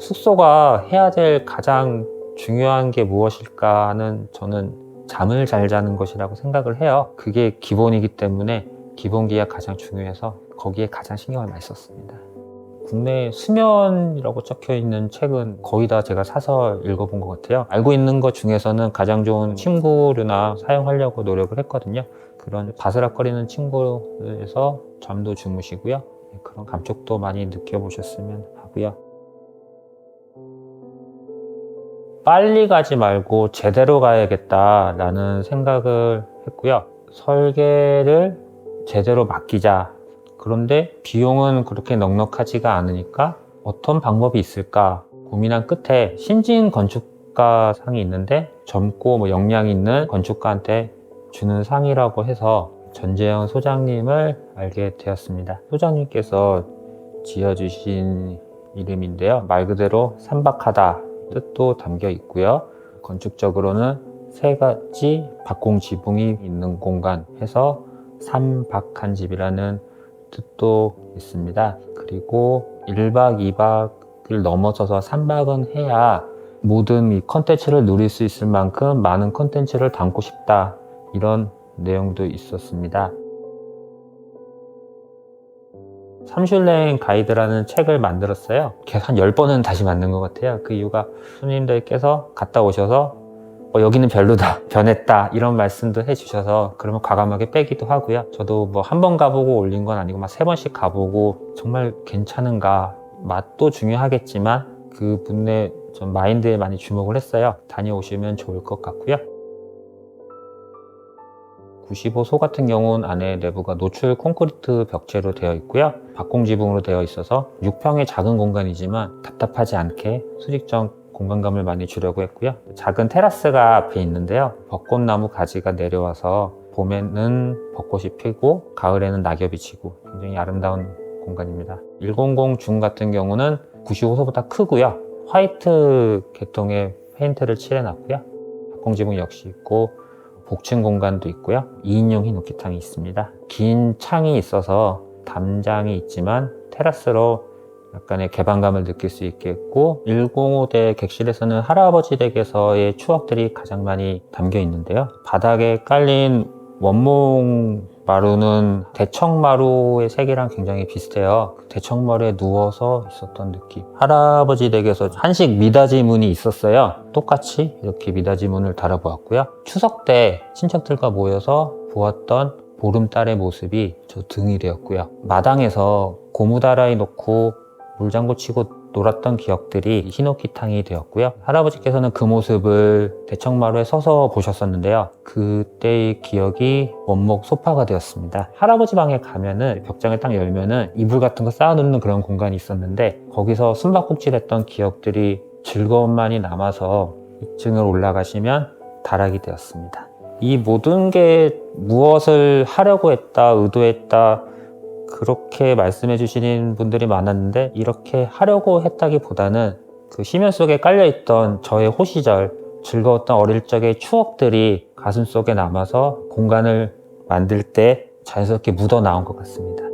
숙소가 해야 될 가장 중요한 게 무엇일까 하는 저는 잠을 잘 자는 것이라고 생각을 해요. 그게 기본이기 때문에 기본기가 가장 중요해서 거기에 가장 신경을 많이 썼습니다. 국내 수면이라고 적혀 있는 책은 거의 다 제가 사서 읽어본 것 같아요. 알고 있는 것 중에서는 가장 좋은 침구류나 사용하려고 노력을 했거든요. 그런 바스락거리는 침구에서 잠도 주무시고요. 네, 그런 감촉도 많이 느껴보셨으면 하고요. 빨리 가지 말고 제대로 가야겠다라는 생각을 했고요. 설계를 제대로 맡기자. 그런데 비용은 그렇게 넉넉하지가 않으니까 어떤 방법이 있을까 고민한 끝에 신진 건축가 상이 있는데 젊고 뭐 역량 있는 건축가한테 주는 상이라고 해서 전재영 소장님을 알게 되었습니다. 소장님께서 지어주신 이름인데요. 말 그대로 삼박하다 뜻도 담겨 있고요. 건축적으로는 세 가지 박공 지붕이 있는 공간 해서 삼박한 집이라는 뜻도 있습니다. 그리고 1박 2박을 넘어서서 3박은 해야 모든 이 컨텐츠를 누릴 수 있을 만큼 많은 컨텐츠를 담고 싶다. 이런 내용도 있었습니다. 삼슐랭 가이드라는 책을 만들었어요. 한 10번은 다시 만든 것 같아요. 그 이유가 손님들께서 갔다 오셔서 어, 여기는 별로다, 변했다 이런 말씀도 해주셔서 그러면 과감하게 빼기도 하고요. 저도 뭐 한 번 가보고 올린 건 아니고 막 세 번씩 가보고 정말 괜찮은가 맛도 중요하겠지만 그 분의 좀 마인드에 많이 주목을 했어요. 다녀오시면 좋을 것 같고요. 95소 같은 경우는 안에 내부가 노출 콘크리트 벽체로 되어 있고요. 박공 지붕으로 되어 있어서 6평의 작은 공간이지만 답답하지 않게 수직적 공간감을 많이 주려고 했고요. 작은 테라스가 앞에 있는데요. 벚꽃나무 가지가 내려와서 봄에는 벚꽃이 피고 가을에는 낙엽이 지고 굉장히 아름다운 공간입니다. 100 중 같은 경우는 95소보다 크고요. 화이트 계통의 페인트를 칠해놨고요. 박공 지붕 역시 있고 복층 공간도 있고요. 2인용 흰옥기탕이 있습니다. 긴 창이 있어서 담장이 있지만 테라스로 약간의 개방감을 느낄 수 있겠고 105대 객실에서는 할아버지 댁에서의 추억들이 가장 많이 담겨 있는데요. 바닥에 깔린 원목 마루는 대청마루의 색이랑 굉장히 비슷해요. 대청마루에 누워서 있었던 느낌. 할아버지 댁에서 한식 미닫이 문이 있었어요. 똑같이 이렇게 미닫이 문을 달아보았고요. 추석 때 친척들과 모여서 보았던 보름달의 모습이 저 등이 되었고요. 마당에서 고무다라이 놓고 물장구 치고 놀았던 기억들이 흰옥기탕이 되었고요. 할아버지께서는 그 모습을 대청마루에 서서 보셨었는데요. 그때의 기억이 원목 소파가 되었습니다. 할아버지 방에 가면은 벽장을 딱 열면은 이불 같은 거 쌓아놓는 그런 공간이 있었는데 거기서 숨바꼭질했던 기억들이 즐거움만이 남아서 2층을 올라가시면 다락이 되었습니다. 이 모든 게 무엇을 하려고 했다, 의도했다, 그렇게 말씀해 주시는 분들이 많았는데 이렇게 하려고 했다기보다는 그 심연 속에 깔려있던 저의 호시절 즐거웠던 어릴 적의 추억들이 가슴 속에 남아서 공간을 만들 때 자연스럽게 묻어 나온 것 같습니다.